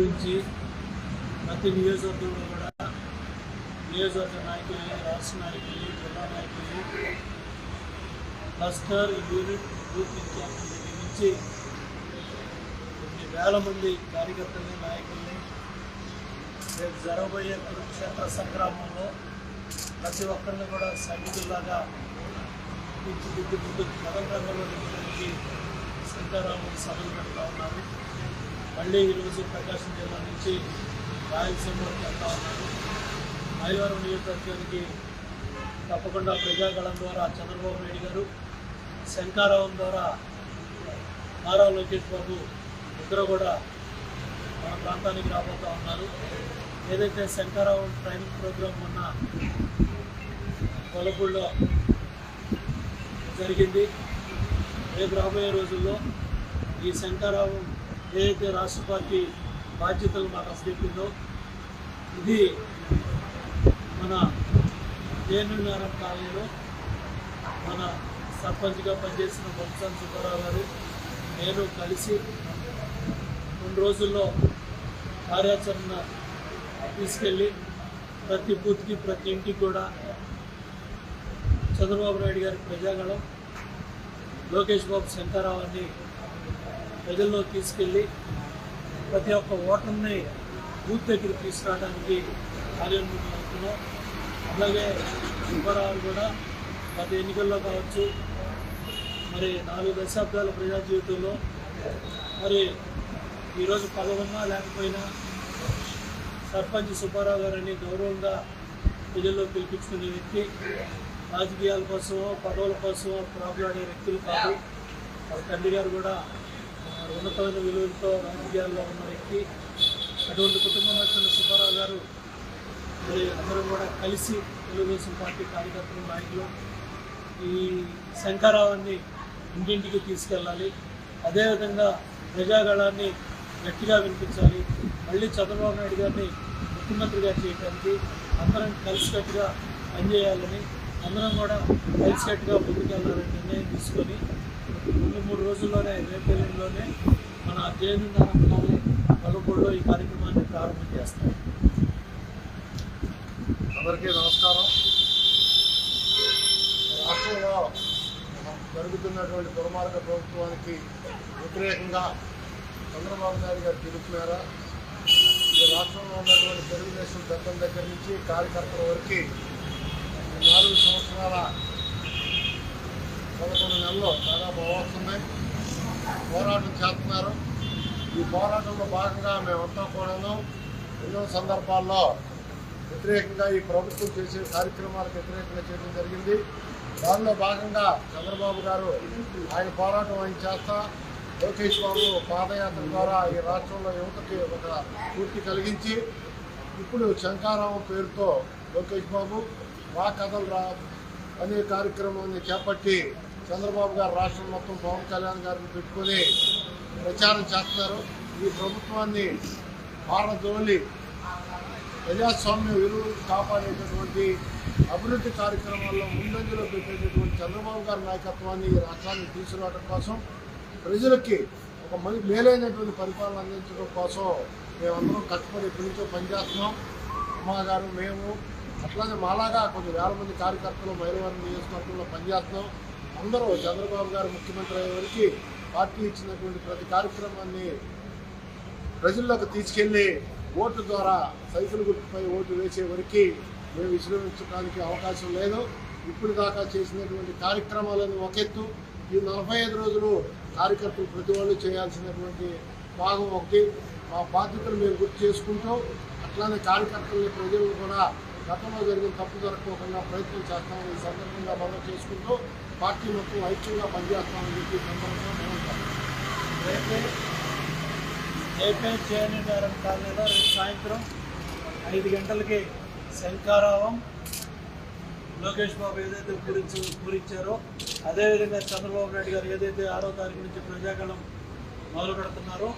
గురించి ప్రతి నియోజకవర్గంలో కూడా నియోజకవర్గ నాయకులు రాష్ట్ర నాయకులు జిల్లా నాయకులు క్లస్టర్ యూనిట్ బూత్ ఇన్ఛార్జ్ దగ్గర నుంచి కొన్ని వేల మంది కార్యకర్తల్ని నాయకుల్ని రేపు జరగబోయే కురుక్షేత్ర సంగ్రామంలో ప్రతి ఒక్కరిని కూడా సైనికుల్లాగా తీర్చిదిద్దుకుంటూ ముందు కథం రంగంలో దిగడానికి సభలు పెడతా ఉన్నారు. మళ్ళీ ఈరోజు ప్రకాశం జిల్లా నుంచి రాయలసీమలోకి వెళ్తా ఉన్నారు మైలవరం నియోజకవర్గానికి తప్పకుండా ప్రజాగళం ద్వారా చంద్రబాబు నాయుడు గారు శంకారావం ద్వారా నారా లోకేష్ బాబు ఇద్దరు కూడా మన ప్రాంతానికి రాబోతూ ఉన్నారు. ఏదైతే శంకారావం ట్రైనింగ్ ప్రోగ్రాం ఉన్న కొలపూడిలో జరిగింది రేపు రాబోయే రోజుల్లో ఈ శంకారావం ఏదైతే రాష్ట్ర పార్టీ బాధ్యతలు మాకు అప్పచెప్పిందో ఇది మన జేఎన్ఎన్ఆర్ఎం కాలనీలో మన సర్పంచ్గా పనిచేసిన బొత్సన్ సుబ్బారావు గారు నేను కలిసి రెండు రోజుల్లో కార్యాచరణ తీసుకెళ్ళి ప్రతి బూత్కి ప్రతి ఇంటికి కూడా చంద్రబాబు నాయుడు గారి ప్రజాగళం లోకేష్ బాబు శంకరావాన్ని ప్రజల్లో తీసుకెళ్ళి ప్రతి ఒక్క ఓటర్ని బూత్ దగ్గర తీసుకురావడానికి కార్యోన్ముఖం అవుతున్నాం అలాగే సుబ్బారావు కూడా గత ఎన్నికల్లో కావచ్చు మరి నాలుగు దశాబ్దాల ప్రజా జీవితంలో మరి ఈరోజు పదవున్నా లేకపోయినా సర్పంచ్ సుబ్బారావు గారని గౌరవంగా ప్రజల్లో పిలిపించుకునే వ్యక్తి రాజకీయాల కోసమో పదవుల కోసమో అనే వ్యక్తులు కాదు. వాళ్ళ తండ్రి గారు కూడా ఉన్నతమైన విలువలతో రాజకీయాల్లో ఉన్న వ్యక్తి అటువంటి కుటుంబం వచ్చిన సుబ్బారావు గారు మరి అందరూ కూడా కలిసి తెలుగుదేశం పార్టీ కార్యకర్తలు నాయకులు ఈ శంకరావాన్ని ఇంటింటికి తీసుకెళ్ళాలి. అదేవిధంగా ప్రజాగళాన్ని గట్టిగా వినిపించాలి. మళ్ళీ చంద్రబాబు నాయుడు గారిని ముఖ్యమంత్రిగా చేయడానికి అందరం కలిసికట్టుగా పనిచేయాలని అందరం కూడా కలిసికట్టుగా ముందుకెళ్ళాలని నిర్ణయం తీసుకొని రెండు మూడు రోజుల్లోనే రేపు ఎల్లుండిలోనే మన జేఎన్ నారాయణ ఈ కార్యక్రమాన్ని ప్రారంభం చేస్తాం. అందరికీ నమస్కారం. రాష్ట్రంలో జరుగుతున్నటువంటి దుర్మార్గ ప్రభుత్వానికి వ్యతిరేకంగా చంద్రబాబు నాయుడు గారు పిలుపు ఈ రాష్ట్రంలో ఉన్నటువంటి తెలుగుదేశం పెద్దల దగ్గర నుంచి కార్యకర్తల వరకు నాలుగు సంవత్సరాల పదకొండు నెలలు దాదాపు వస్తున్నాయి. పోరాటం చేస్తున్నారు. ఈ పోరాటంలో భాగంగా మేమంతా కూడాను ఎన్నో సందర్భాల్లో వ్యతిరేకంగా ఈ ప్రభుత్వం చేసే కార్యక్రమాలకు వ్యతిరేకంగా చేయడం జరిగింది. దానిలో భాగంగా చంద్రబాబు గారు ఆయన పోరాటం ఆయన చేస్తా లోకేష్ బాబు పాదయాత్ర ద్వారా ఈ రాష్ట్రంలో యువతకి ఒక పూర్తి కలిగించి ఇప్పుడు శంకారావు పేరుతో లోకేష్ బాబు రా కథలు రా అనే కార్యక్రమాన్ని చేపట్టి చంద్రబాబు గారు రాష్ట్రం మొత్తం పవన్ కళ్యాణ్ గారిని పెట్టుకొని ప్రచారం చేస్తున్నారు. ఈ ప్రభుత్వాన్ని పారదోలి ప్రజాస్వామ్య విలువలు కాపాడేటటువంటి అభివృద్ధి కార్యక్రమాల్లో ముందంజలో పెట్టేటటువంటి చంద్రబాబు గారి నాయకత్వాన్ని ఈ రాష్ట్రాన్ని తీసుకురావడం కోసం ప్రజలకి ఒక మంచి మేలైనటువంటి పరిపాలన అందించడం కోసం మేమందరం కష్టపడి ఇప్పటి నుంచో పనిచేస్తున్నాం అమ్మగారు మేము అట్లానే మాలాగా కొన్ని వేల మంది కార్యకర్తలు మైలవరం నియోజకవర్గంలో పనిచేస్తున్నాం. అందరూ చంద్రబాబు గారు ముఖ్యమంత్రి అయ్యే వరకు పార్టీ ఇచ్చినటువంటి ప్రతి కార్యక్రమాన్ని ప్రజల్లోకి తీసుకెళ్ళి ఓటు ద్వారా సైకిల్ గుర్తుపై ఓటు వేసే వరకు మేము విశ్రమించడానికి అవకాశం లేదు. ఇప్పుడు దాకా చేసినటువంటి కార్యక్రమాలను ఒక ఎత్తు ఈ నలభై ఐదు రోజులు కార్యకర్తలు ప్రతి వాళ్ళు చేయాల్సినటువంటి భాగం ఒకటి. మా బాధ్యతలు మేము గుర్తు చేసుకుంటూ అట్లానే కార్యకర్తలని ప్రజలు కూడా గతంలో జరిగిన తప్పు జరగకోకుండా ప్రయత్నం చేస్తామని ఈ సందర్భంగా మనం చేసుకుంటూ పార్టీ మొత్తం ఐక్యంగా పనిచేస్తామని చెప్పి సందర్భంగా మేము రేపే రేపే జేఎన్ఎన్ఆర్ఎం కాలనీలో రేపు సాయంత్రం ఐదు గంటలకి శంకారావం లోకేష్ బాబు ఏదైతే పూరించ పూరించారో అదేవిధంగా చంద్రబాబు నాయుడు గారు ఏదైతే ఆరో తారీఖు నుంచి ప్రజాగణం మొదలు పెడుతున్నారో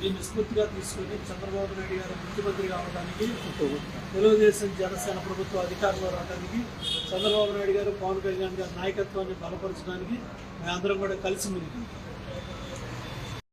దీన్ని స్ఫూర్తిగా తీసుకుని చంద్రబాబు నాయుడు గారు ముఖ్యమంత్రి కావడానికి తెలుగుదేశం జనసేన ప్రభుత్వ అధికారంలో రావడానికి చంద్రబాబు నాయుడు గారు పవన్ కళ్యాణ్ గారి నాయకత్వాన్ని బలపరచడానికి మేమందరం కూడా కలిసి ముందుకు